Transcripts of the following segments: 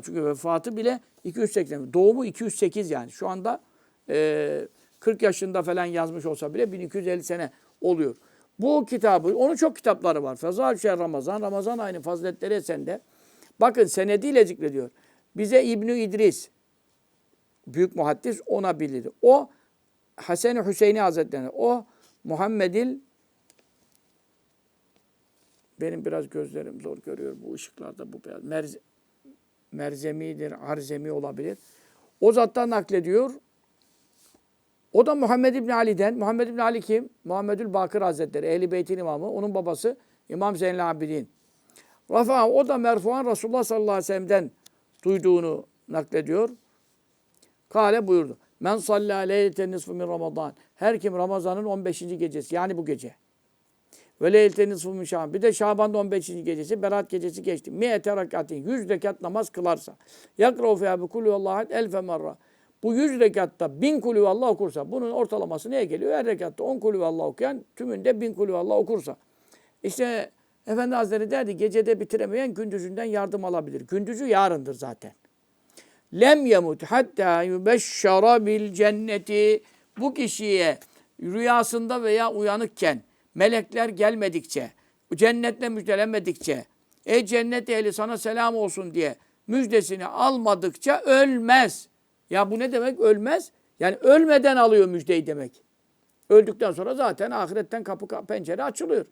Çünkü vefatı bile 280. Doğumu 208 yani. Şu anda e, 40 yaşında falan yazmış olsa bile 1250 sene oluyor. Bu kitabı, onun çok kitapları var. Fezal Şer Ramazan, Ramazan ayının faziletleri esende. Bakın senediyle zikrediyor. Bize İbnü İdris, büyük muhaddis ona bildirdi. O Hasan-ı Hüseyin'i Hazretleri, o Muhammed'il benim biraz gözlerim zor görüyor bu ışıklarda bu beyaz. Merz, merzemidir, arzemi olabilir. O zattan naklediyor. O da Muhammed İbni Ali'den. Muhammed İbni Ali kim? Muhammedül Bakır Hazretleri. Ehli Beyt'in imamı. Onun babası İmam Zeynel Abidin. Rafa o da merfuan Resulullah sallallahu aleyhi ve sellem'den duyduğunu naklediyor. Kale buyurdu. Men salla leyleten nisfu min Ramazan. Her kim Ramazan'ın 15. gecesi yani bu gece. Ve leyleten nisfu Şaban. Bir de Şaban'da 15. gecesi Berat gecesi geçti. Mi'ete rekatin. 100 rekat namaz kılarsa. Yakrav fiyâ bi kulü Allah'ın elfe merra. Bu 100 rekatta 1000 kulü Allah okursa bunun ortalaması neye geliyor? Her rekatta 10 kulü Allah okuyan tümünde 1000 kulü Allah okursa. İşte Efendi Hazretleri derdi gecede bitiremeyen gündüzünden yardım alabilir. Gündüzü yarındır zaten. Lem yemut hatta yubeşşara bil cenneti. Bu kişiye rüyasında veya uyanıkken melekler gelmedikçe, cennetle müjdelenmedikçe, ey cennet ehli sana selam olsun diye müjdesini almadıkça ölmez. Ya bu ne demek ölmez? Yani ölmeden alıyor müjdeyi demek. Öldükten sonra zaten ahiretten kapı pencere açılıyor.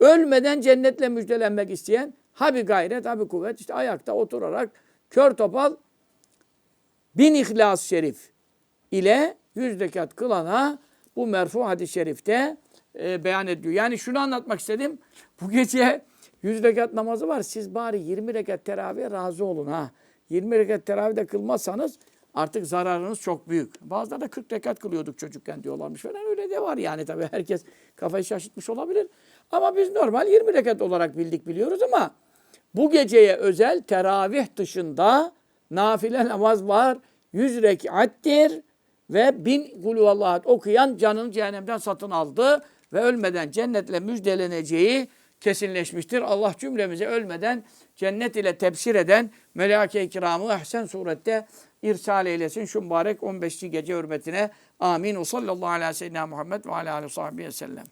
Ölmeden cennetle müjdelenmek isteyen ha bir gayret ha bir kuvvet işte ayakta oturarak kör topal bin ihlas şerif ile yüz rekat kılana bu merfu hadis-i şerifte e, beyan ediyor. Yani şunu anlatmak istedim. Bu gece yüz rekat namazı var. Siz bari 20 rekat teravihe razı olun ha. 20 rekat teravih de kılmazsanız artık zararınız çok büyük. Bazıları da 40 rekat kılıyorduk çocukken diyorlarmış falan. Öyle de var yani tabii herkes kafayı şaşırtmış olabilir. Ama biz normal 20 rekat olarak bildik biliyoruz ama bu geceye özel teravih dışında nafile namaz var. 100 rekattir ve bin kulüvallahu okuyan canını cehennemden satın aldı ve ölmeden cennetle müjdeleneceği kesinleşmiştir. Allah cümlemize ölmeden cennet ile tebşir eden melâke-i kiramı ehsen surette irsal eylesin. Şu mübarek 15. gece hürmetine. Amin. O sallallahu aleyhi ve sellem Muhammed ve aleyhi ve sellem.